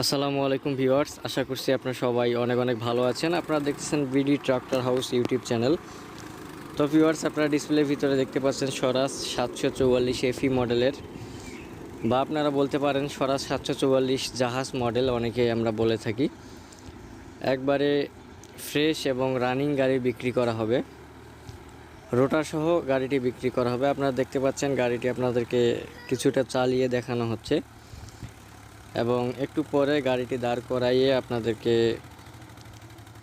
আসসালামু আলাইকুম ভিউয়ার্স, আশা করছি আপনারা সবাই অনেক অনেক ভালো আছেন। আপনারা দেখতেছেন BD tractor house YouTube channel তো ভিউয়ার্স, আপনারা ডিসপ্লের ভিতরে দেখতে পাচ্ছেন স্বরাজ সাতশো চৌয়াল্লিশ এফি মডেলের বা আপনারা বলতে পারেন স্বরাজ সাতশো চৌয়াল্লিশ জাহাজ মডেল অনেকেই আমরা বলে থাকি। একবারে ফ্রেশ এবং রানিং গাড়ি বিক্রি করা হবে। রোটার সহ গাড়িটি বিক্রি করা হবে। আপনারা দেখতে পাচ্ছেন গাড়িটি আপনাদেরকে কিছুটা চালিয়ে দেখানো হচ্ছে। এবং একটু পরে গাড়িটি দাঁড় করাইয়ে আপনাদেরকে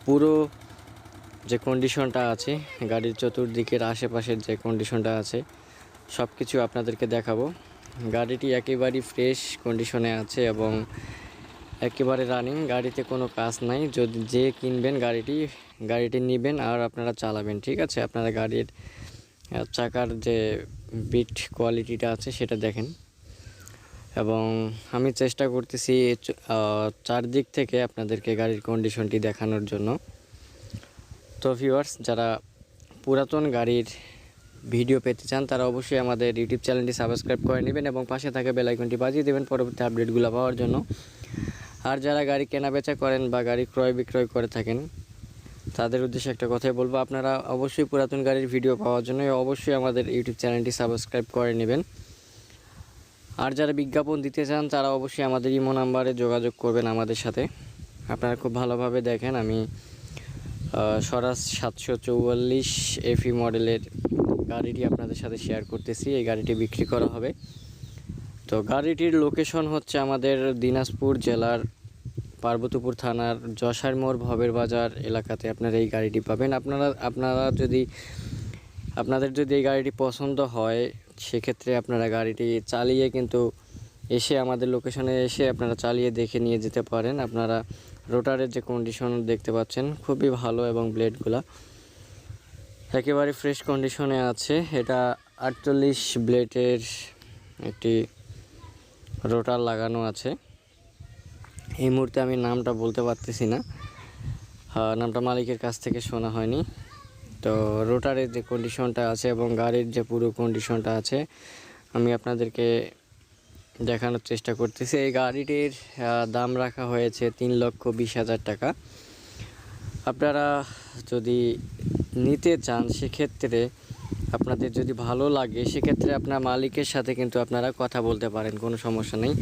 পুরো যে কন্ডিশনটা আছে, গাড়ির চতুর্দিকের আশেপাশের যে কন্ডিশনটা আছে সব কিছু আপনাদেরকে দেখাবো। গাড়িটি একেবারেই ফ্রেশ কন্ডিশনে আছে এবং একেবারে রানিং গাড়িতে কোনো কাজ নাই। যদি যে কিনবেন গাড়িটি গাড়িটি নেবেন আর আপনারা চালাবেন, ঠিক আছে? আপনারা গাড়ির চাকার যে বিট কোয়ালিটিটা আছে সেটা দেখেন। এবং আমি চেষ্টা করতেছি চারদিক থেকে আপনাদেরকে গাড়ির কন্ডিশনটি দেখানোর জন্য। তো ভিউয়ার্স যারা পুরাতন গাড়ির ভিডিও পেতে চান, তারা অবশ্যই আমাদের ইউটিউব চ্যানেলটি সাবস্ক্রাইব করে নেবেন এবং পাশে থাকা বেল আইকনটি বাজিয়ে দেবেন পরবর্তী আপডেটগুলো পাওয়ার জন্য। আর যারা গাড়ি কেনা বেচা করেন বা গাড়ি ক্রয় বিক্রয় করে থাকেন, তাদের উদ্দেশ্যে একটা কথাই বলব, আপনারা অবশ্যই পুরাতন গাড়ির ভিডিও পাওয়ার জন্য অবশ্যই আমাদের ইউটিউব চ্যানেলটি সাবস্ক্রাইব করে নেবেন। আর যারা বিজ্ঞাপন দিতে চান, তারা অবশ্যই আমাদের ইমো নাম্বারে যোগাযোগ করবেন আমাদের সাথে। আপনারা খুব ভালোভাবে দেখেন, আমি স্বরাজ সাতশো চৌয়াল্লিশ এফি মডেলের গাড়িটি আপনাদের সাথে শেয়ার করতেছি। এই গাড়িটি বিক্রি করা হবে। তো গাড়িটির লোকেশন হচ্ছে আমাদের দিনাজপুর জেলার পার্বতীপুর থানার যশার মোড় ভবের বাজার এলাকাতে আপনারা এই গাড়িটি পাবেন। আপনারা আপনারা যদি, আপনাদের যদি এই গাড়িটি পছন্দ হয় সেক্ষেত্রে আপনারা গাড়িটি চালিয়ে কিন্তু এসে আমাদের লোকেশনে এসে আপনারা চালিয়ে দেখে নিয়ে যেতে পারেন। আপনারা রোটারের যে কন্ডিশন দেখতে পাচ্ছেন, খুবই ভালো এবং ব্লেডগুলা একেবারে ফ্রেশ কন্ডিশনে আছে। এটা আটচল্লিশ ব্লেডের একটি রোটার লাগানো আছে। এই মুহূর্তে আমি নামটা বলতে পারতেছি না। নামটা মালিকের কাছ থেকে শোনা হয়নি। তো রোটারের যে কন্ডিশনটা আছে এবং গাড়ির যে পুরো কন্ডিশনটা আছে, আমি আপনাদেরকে দেখানোর চেষ্টা করতেছি। এই গাড়িটির দাম রাখা হয়েছে তিন লক্ষ বিশ হাজার টাকা। আপনারা যদি নিতে চান, সেক্ষেত্রে আপনাদের যদি ভালো লাগে, সেক্ষেত্রে আপনার মালিকের সাথে কিন্তু আপনারা কথা বলতে পারেন, কোনো সমস্যা নেই।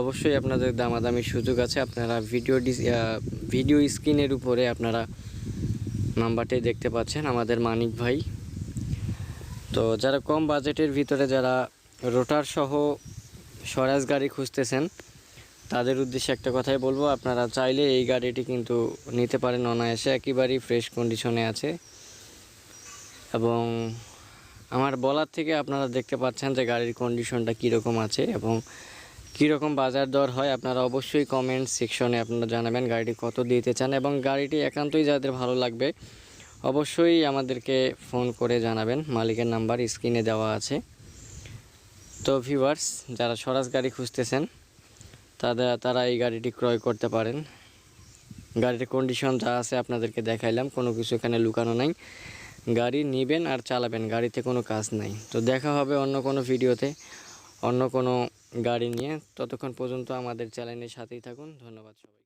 অবশ্যই আপনাদের দামাদামি সুযোগ আছে। আপনারা ভিডিও ভিডিও স্ক্রিনের উপরে আপনারা নাম্বারটি দেখতে পাচ্ছেন আমাদের মানিক ভাই। তো যারা কম বাজেটের ভিতরে যারা রোটার সহ স্বরাজ গাড়ি খুঁজতেছেন, তাদের উদ্দেশ্যে একটা কথাই বলব, আপনারা চাইলে এই গাড়িটি কিন্তু নিতে পারেন অনায়াসে, একেবারেই ফ্রেশ কন্ডিশনে আছে। এবং আমার বলার থেকে আপনারা দেখতে পাচ্ছেন যে গাড়ির কন্ডিশনটা কীরকম আছে এবং কীরকম বাজার দর হয় আপনারা অবশ্যই কমেন্ট সেকশনে আপনারা জানাবেন গাড়িটি কত দিতে চান এবং গাড়িটি একান্তই যাদের ভালো লাগবে অবশ্যই আমাদেরকে ফোন করে জানাবেন। মালিকের নাম্বার স্ক্রিনে দেওয়া আছে। তো ভিউয়ার্স যারা স্বরাজ গাড়ি খুঁজতেছেন তাদের তারা এই গাড়িটি ক্রয় করতে পারেন। গাড়ির কন্ডিশন যা আছে আপনাদেরকে দেখাইলাম, কোনো কিছু এখানে লুকানো নাই। গাড়ি নেবেন আর চালাবেন, গাড়িতে কোনো কাজ নাই। তো দেখা হবে অন্য কোনো ভিডিওতে অন্য কোনো গাড়ি নিয়ে ততক্ষণ পর্যন্ত আমাদের চ্যানেলের সাথেই থাকুন। ধন্যবাদ সবাই